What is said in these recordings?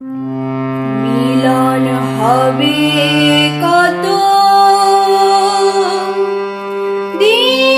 মিলন হবে কত দিন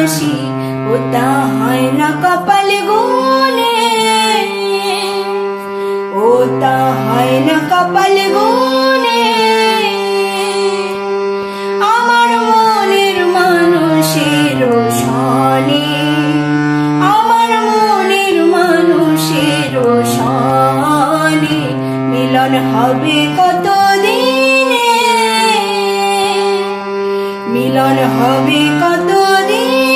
হাসি ওটা হয় না কপাল গোলে ও হয় না কপাল গোলে আমার মনের মানুষের সনে আমার মনের মানুষের সনে মিলন হবে কত মিলন হবে কত কতদিন?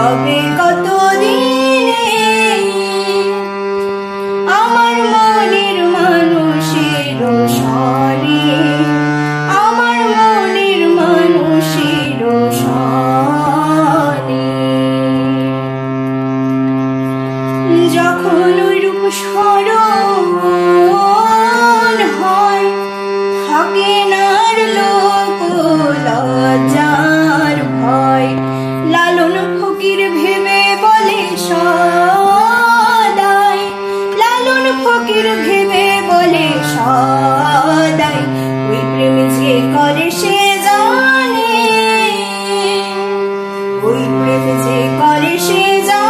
হবে কত পীর ভেবে বলে সদাই। ওই প্রেম যে করে সে জানে। ওই প্রেম যে করে সে জানে।